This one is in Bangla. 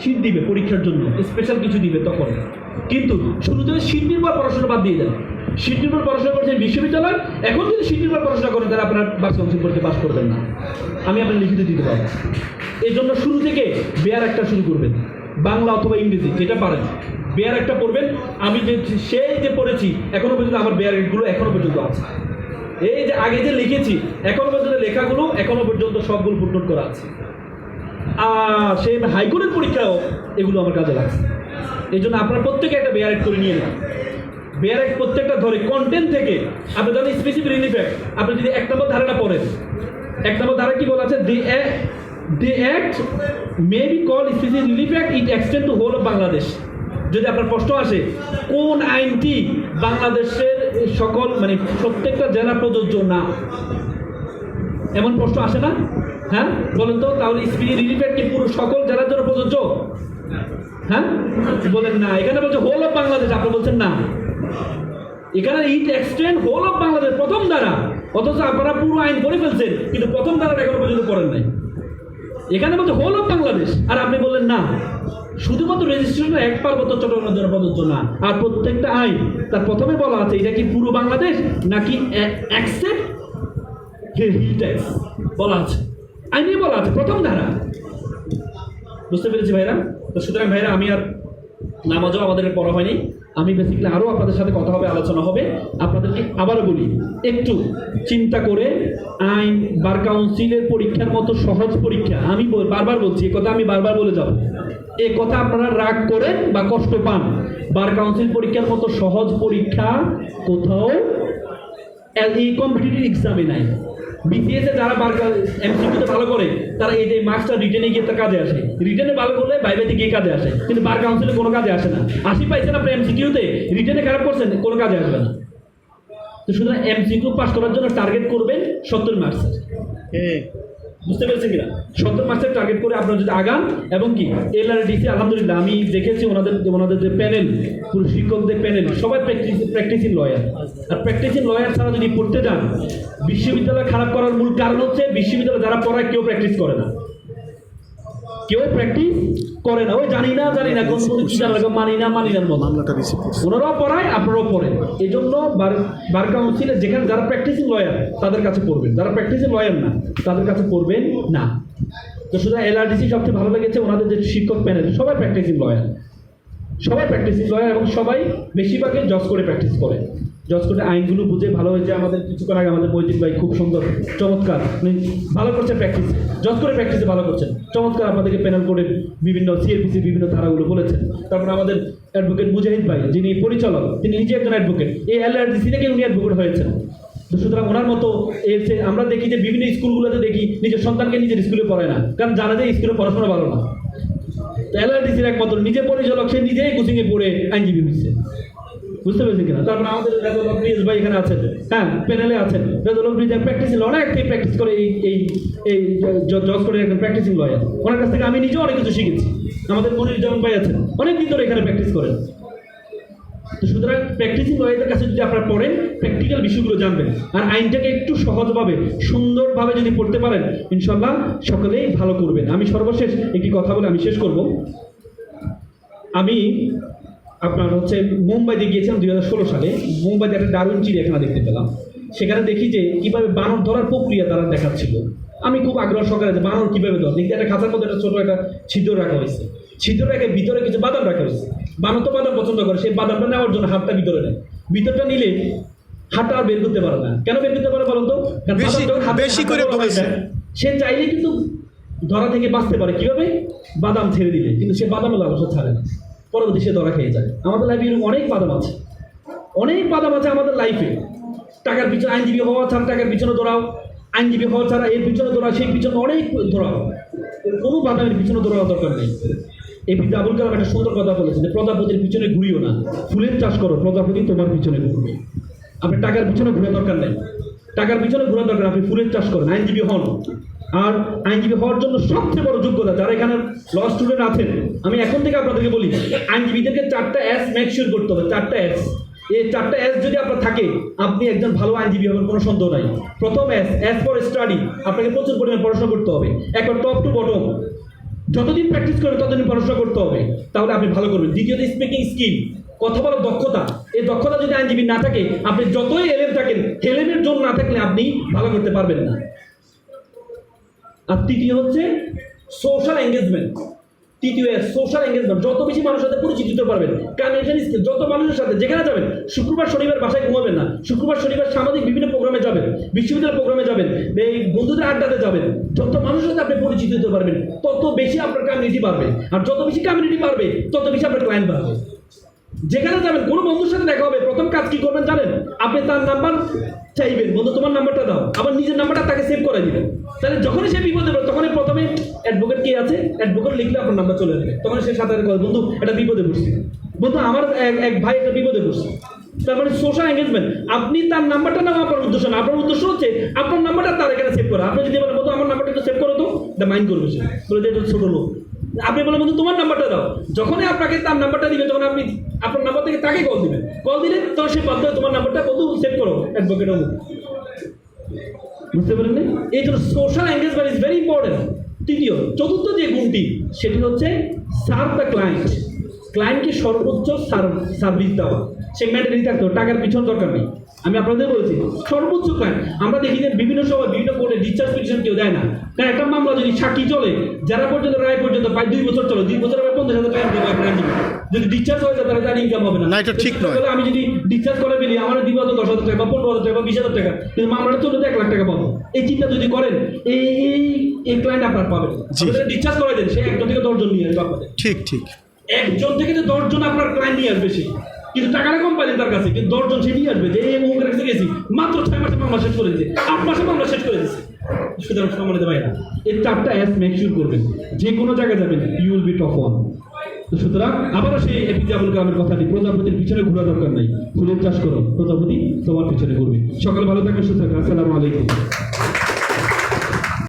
শীত দিবে পরীক্ষার জন্য স্পেশাল কিছু দিবে তখন। কিন্তু শুরুতে শীত নির্ভর পড়াশোনা বাদ দিয়ে দেন। শীত নির্ভর পড়াশোনা করছেন বিশ্ববিদ্যালয়, এখন যদি শীত নির্ভর পড়াশোনা করেন, তাহলে আপনার বাস কাউন্সিল পরীক্ষা পাস করবেন না। আমি আপনার লিখিত দিতে পারব। এই জন্য শুরু থেকে বেয়ার একটা শুরু করবেন, বাংলা অথবা ইংরেজি, যেটা পারেন। বেয়ার একটা পড়বেন। আমি যে সে যে পড়েছি, এখনও পর্যন্ত আমার বেয়ারগুলো এখনও পর্যন্ত আছে। এই যে আগে যে লিখেছি, এখনও পর্যন্ত লেখাগুলো, এখনও পর্যন্ত সবগুলো ফুটনোট করা আছে। সেই হাইকোর্টের পরীক্ষাও এগুলো আমার কাজে লাগছে। এই জন্য আপনারা প্রত্যেকে একটা বেয়ার করে নিয়ে নেন বেয়ার প্রত্যেকটা ধরে কন্টেন্ট থেকে আপনি জানেন স্পেসিফিক রিলিফ অ্যাক্ট আপনি যদি এক নম্বর ধারাটা পড়েন, এক নম্বর ধারা কি বলা আছে? The the act may be call specific relief act it extend to whole of Bangladesh যদি আপনার প্রশ্ন আসে, কোন আইনটি বাংলাদেশের সকল মানে প্রত্যেকটা জেলা প্রযোজ্য না? এমন প্রশ্ন আসে না? হ্যাঁ? বলেন তো, তাহলে স্পিডি রিলিফ অ্যাক্ট কি পুরো সকল জেলার জন্য প্রযোজ্য? হ্যাঁ? বলেন না। এখানে বলছে হোল অফ বাংলাদেশ আপনি বলছেন না। এখানে it extend whole of Bangladesh প্রথম দ্বারা। অথচ আপনারা পুরো আইন করে ফেলছেন, কিন্তু প্রথম দ্বারা এখনও পর্যন্ত পড়েন নাই। এখানে বলছে হোল অফ বাংলাদেশ আর আপনি বললেন না। শুধুমাত্র রেজিস্ট্রেশন এক পার্বত্য চট্টগ্রামের জন্য প্রযোজ্য না। আর প্রত্যেকটা আইন, তার প্রথমে বলা আছে, এটা কি পুরো বাংলাদেশ নাকি ট্যাক্স বলা আছে আইনে বলা আছে প্রথম ধারা। বুঝতে পেরেছি ভাইরা? তো সুতরাং ভাইরা, আমি আর নামাজও আমাদের পড়া হয়নি। আমি বেসিক্যালি আরও আপনাদের সাথে কথা হবে, আলোচনা হবে। আপনাদেরকে আবারও বলি, একটু চিন্তা করে আইন বার কাউন্সিলের পরীক্ষার মতো সহজ পরীক্ষা। আমি বারবার বলছি কথা আমি বারবার বলে যাব। এ কথা আপনারা রাগ করেন বা কষ্ট পান। বার কাউন্সিল পরীক্ষার মতো সহজ পরীক্ষা কোথাও এই কম্পিটিটিভ এক্সামে নাই। বিসিএস যারা এমসিকিউতে ভালো করে, তারা এই যে মার্কসটা রিটেনে গিয়ে তার কাজে আসে। রিটেনে ভালো করলে বাইবেতে গিয়ে কাজে আসে। কিন্তু বার কাউন্সিলে কোনো কাজে আসে না। আশি পাইছেন আপনি এমসিকিউতে রিটেনে খারাপ করছেন, কোনো কাজে আসবে না। তো সুতরাং এমসিকিউ পাস করার জন্য টার্গেট করবেন সত্তর মার্কস বুঝতে পেরেছেন কিনা? সত্তর মার্কসের টার্গেট করে আপনারা যদি আগান এবং কি এল আর ডিসি আলহামদুলিল্লাহ, আমি দেখেছি ওনাদের ওনাদের যে প্যানেল পুরো শিক্ষকদের প্যানেল সবাই প্র্যাকটিস প্র্যাকটিসিং লয়ার আর প্র্যাকটিসিং লয়ার ছাড়া যদি পড়তে যান, বিশ্ববিদ্যালয় খারাপ করার মূল কারণ হচ্ছে বিশ্ববিদ্যালয় যারা পড়ায় কেউ প্র্যাকটিস করে না। কেউ প্র্যাকটিস করে না। ওই জানি না জানি না কোন কি জানা মানি না মানি না মামলাটা রিসিভ ওনারাও পড়ায় আপনারাও পড়েন। এই জন্য বার কাউন্সিলে যেখানে যারা প্র্যাকটিসিং লয়ার তাদের কাছে পড়বেন। যারা প্র্যাকটিসিং লয়ার না তাদের কাছে পড়বেন না। তো শুধু এলআরডিসি সবচেয়ে ভালো লেগেছে ওনাদের যে শিক্ষক প্যানেল সবাই প্র্যাকটিসিং লয়ার সবাই প্র্যাকটিসিং লয়ার এবং সবাই বেশিরভাগই জজ করে প্র্যাকটিস করে। করে আইনগুলো বুঝে ভালো হয়েছে, আমাদের কিছুক্ষণ আগে আমাদের বৈদিক ভাই খুব সুন্দর, চমৎকার। ভালো করছে প্র্যাকটিস জজ করে প্র্যাকটিসে ভালো করছেন, চমৎকার আপনাদেরকে প্যানেল করে বিভিন্ন সিএলপিসি বিভিন্ন ধারাগুলো বলেছেন। তারপর আমাদের অ্যাডভোকেট মুজাহিদ ভাই, যিনি পরিচালক, তিনি নিজে একজন অ্যাডভোকেট এই এলআরডিসি থেকে উনি অ্যাডভোকেট হয়েছেন। তো সুতরাং ওনার মতো এর আমরা দেখি যে বিভিন্ন স্কুলগুলোতে দেখি, নিজের সন্তানকে নিজের স্কুলে পড়ায় না, কারণ জানা যায় স্কুলে পড়াশোনা ভালো না। এলআরডিসির একমাত্র নিজে পরিচালক, সে নিজেই কোচিংয়ে পড়ে আইনজীবী হচ্ছে বুঝতে পেরেছেন কিনা? তারপর আমাদের রেজল প্রিন্স ভাই এখানে আছেন। হ্যাঁ প্যানেলে আছেন। রেজল প্রিন্স প্র্যাকটিস অনেক থেকে প্র্যাকটিস করে এই এই এই জজ করে একজন প্র্যাকটিসিং লয়ার ওনার কাছ থেকে আমি নিজেও অনেক কিছু শিখেছি। আমাদের মনির জামান ভাই আছেন অনেক দিন ধরে এখানে প্র্যাকটিস করেন। তো সুতরাং প্র্যাকটিসিং লয়ারদের কাছে যদি আপনারা পড়েন প্র্যাকটিক্যাল বিষয়গুলো জানবেন। আর আইনটাকে একটু সহজভাবে, সুন্দরভাবে যদি পড়তে পারেন ইনশাল্লাহ সকলেই ভালো করবেন। আমি সর্বশেষ একটি কথা বলে আমি শেষ করব। আমি আপনার হচ্ছে মুম্বাইতে গিয়েছিলাম দুই হাজার ষোলো সালে। মুম্বাইতে একটা দারুণ চিড়িয়াখানা দেখতে পেলাম। সেখানে দেখি যে কীভাবে বানর ধরার প্রক্রিয়া তারা দেখাচ্ছিল। আমি খুব আগ্রহ সহকারে যে বানর কীভাবে ধর? দেখতে একটা খাঁচার মধ্যে একটা ছোটো একটা ছিদ্র রাখা হয়েছে। ছিদ্র রেখে ভিতরে কিছু বাদাম রাখা হয়েছে। বানর তো বাদাম পছন্দ করে সেই বাদামটা নেওয়ার জন্য হাতটা ভিতরে নেয়। ভিতরটা নিলে হাতটা আর বের করতে পারে না। কেন বের করতে পারে বলুন তো? বেশি- করে সে চাইলে কিন্তু ধরা থেকে বাঁচতে পারে। কীভাবে? বাদাম ছেড়ে দিলে। কিন্তু সে বাদামে লালসা ছাড়ে না। পরবর্তী সে ধরা খেয়ে যায়। আমাদের লাইফে এরকম অনেক বাদাম আছে অনেক বাদাম আছে আমাদের লাইফে টাকার পিছনে আইনজীবী হওয়া ছাড়া, টাকার পিছনে দৌড়াও। আইনজীবী হওয়া ছাড়া এর পিছনে দৌড়াও, সেই পিছনে অনেক দৌড়াও। কোনো বাদামের পিছনে দৌড়ানোর দরকার নেই। এই পিতা আবুল কালাম একটা সুন্দর কথা বলেছেন প্রজাপতির পিছনে ঘুরিও না। ফুলের চাষ করো, প্রজাপতি তোমার পিছনে ঘুরবে। আপনি টাকার পিছনে ঘুরে দরকার নেই। টাকার পিছনে ঘোরা দরকার, আপনি ফুলের চাষ করেন, আইনজীবী হন। আর আইনজীবী হওয়ার জন্য সবচেয়ে বড় যোগ্যতা যারা এখানে ল স্টুডেন্ট আছেন, আমি এখন থেকে আপনাদেরকে বলি, আইনজীবীদেরকে চারটা অ্যাস মেক শিওর করতে হবে, চারটা অ্যাস এই চারটা অ্যাস যদি আপনার থাকে, আপনি একজন ভালো আইনজীবী হবেন, কোনো সন্দেহ নাই। প্রথম অ্যাস অ্যাস ফর স্টাডি আপনাকে প্রচুর পরিমাণে পড়াশোনা করতে হবে। একবার টপ টু বটম যতদিন প্র্যাকটিস করবেন ততদিন পড়াশোনা করতে হবে। তাহলে আপনি ভালো করবেন। দ্বিতীয়ত স্পিকিং স্কিল কথা বলার দক্ষতা। এই দক্ষতা যদি আইনজীবী না থাকে, আপনি যতই এলেম থাকেন হেলেমের জন্য না থাকলে আপনি ভালো করতে পারবেন না। আর তৃতীয় হচ্ছে সোশ্যাল এঙ্গেজমেন্ট তৃতীয় সোশ্যাল এঙ্গেজমেন্ট যত বেশি মানুষের সাথে পরিচিত হতে পারবেন কমিউনিকেশন স্কিল যত মানুষের সাথে যেখানে যাবেন, শুক্রবার, শনিবার বাসায় ঘুমাবেন না। শুক্রবার, শনিবার সামাজিক বিভিন্ন প্রোগ্রামে যাবেন, বিশ্ববিদ্যালয় প্রোগ্রামে যাবেন, এই বন্ধুদের আড্ডাতে যাবেন। যত মানুষের সাথে আপনি পরিচিত হতে পারবেন, তত বেশি আপনার কমিউনিটি বাড়বে। আর যত বেশি কমিউনিটি বাড়বে, তত বেশি আপনার ক্লায়েন্ট বাড়বে। যেখানে যাবেন, কোনো বন্ধুর সাথে দেখা হবে। প্রথম কাজ কি করবেন জানেন? আপনি তার নাম্বার চাইবেন। বন্ধু, তোমার নাম্বারটা দাও। আবার নিজের নাম্বারটা তাকে সেভ করে দিবেন। তাহলে যখনই সে বিপদে পড়ে, তখনই প্রথমে অ্যাডভোকেট কে আছে অ্যাডভোকেট লিখলে আপনার নাম্বার চলে যাবে। তখন সে সাথে বন্ধু, এটা বিপদে পড়ছে। বন্ধু, আমার এক ভাই একটা বিপদে পড়ছে। তারপরে সোশ্যাল এঙ্গেজমেন্ট আপনি তার নাম্বারটা নাও, আপনার উদ্দেশ্য না। আপনার উদ্দেশ্য হচ্ছে, আপনার নাম্বারটা তার এখানে সেভ করা। আপনি যদি বলেন, বন্ধু, আমার নাম্বারটা একটু সেভ করো তো। এটা মাইন্ড করবে সে। বলে যে ছোট লোক। আপনি বলেন বন্ধু, তোমার নাম্বারটা দাও। যখনই আপনাকে তার নাম্বারটা দিবে, তখন আপনি আপনার নাম্বার থেকে তাকে কল দিবেন। কল দিলে তখন সে বাধ্য তোমার নাম্বারটা বন্ধু সেভ করো অ্যাডভোকেট অমুক বুঝতে পারেন এই জন্য social engagement is very important তৃতীয়, চতুর্থ যে গুণটি, সেটি হচ্ছে সার্ভ দ্য ক্লায়েন্ট ক্লায়েন্টকে সর্বোচ্চ সার্ভিস দেওয়া। সেগমেন্টে রেডি থাকতে টাকার পিছন দরকার নেই। আমি আপনাদের বলেছি, সর্বোচ্চ ক্লায়েন্ট আমরা দেখি যে বিভিন্ন সময় বিভিন্ন কোর্টে ডিসচার্জ পিটিশন কেউ দেয় না। কারণ একটা মামলা যদি সাক্ষী চলে, যারা পর্যন্ত রায় পর্যন্ত প্রায় দুই বছর চলে, দুই বছর পঞ্চাশ হাজার টাকা যদি ডিসচার্জ হয়ে যায় তাহলে তার ইনকাম হবে না। না, এটা ঠিক নয়। আমি যদি ডিসচার্জ করে ফেলি আমার দিব হয়তো দশ হাজার টাকা বা পনেরো হাজার টাকা বা বিশ হাজার টাকা কিন্তু মামলাটা এক লাখ টাকা পাবো। এই চিন্তা যদি করেন এই এই ক্লায়েন্ট আপনার পাবেন। ডিসচার্জ করে দেন সে একজন থেকে দশজন নিয়ে আসবে আপনাদের। ঠিক ঠিক। একজন থেকে তো দশজন আপনার ক্লায়েন্ট নিয়ে আসবে সে। কিন্তু টাকাটা তার কাছে কিন্তু দশজন সে নিয়ে আসবে। যে এই কাছে গেছি মাত্র ছয় মাসে মামলা শেষ করে দিয়েছে। আট মাসে মামলা শেষ করে দিয়েছে। সুতরাং সম্মানিত ভাইরা এই চারটা অ্যাস মেক শিওর করবেন। যে কোনো জায়গায় যাবেন you will be top one তো সুতরাং আবারও সেই এপিজে আবুল কালামের কথাটি, প্রজাপতির পিছনে ঘোরা দরকার নাই। ফুলের চাষ করো, প্রজাপতি তোমার পিছনে ঘুরবে। সকালে ভালো থাকবে, সুস্থ আসসালামু আলাইকুম।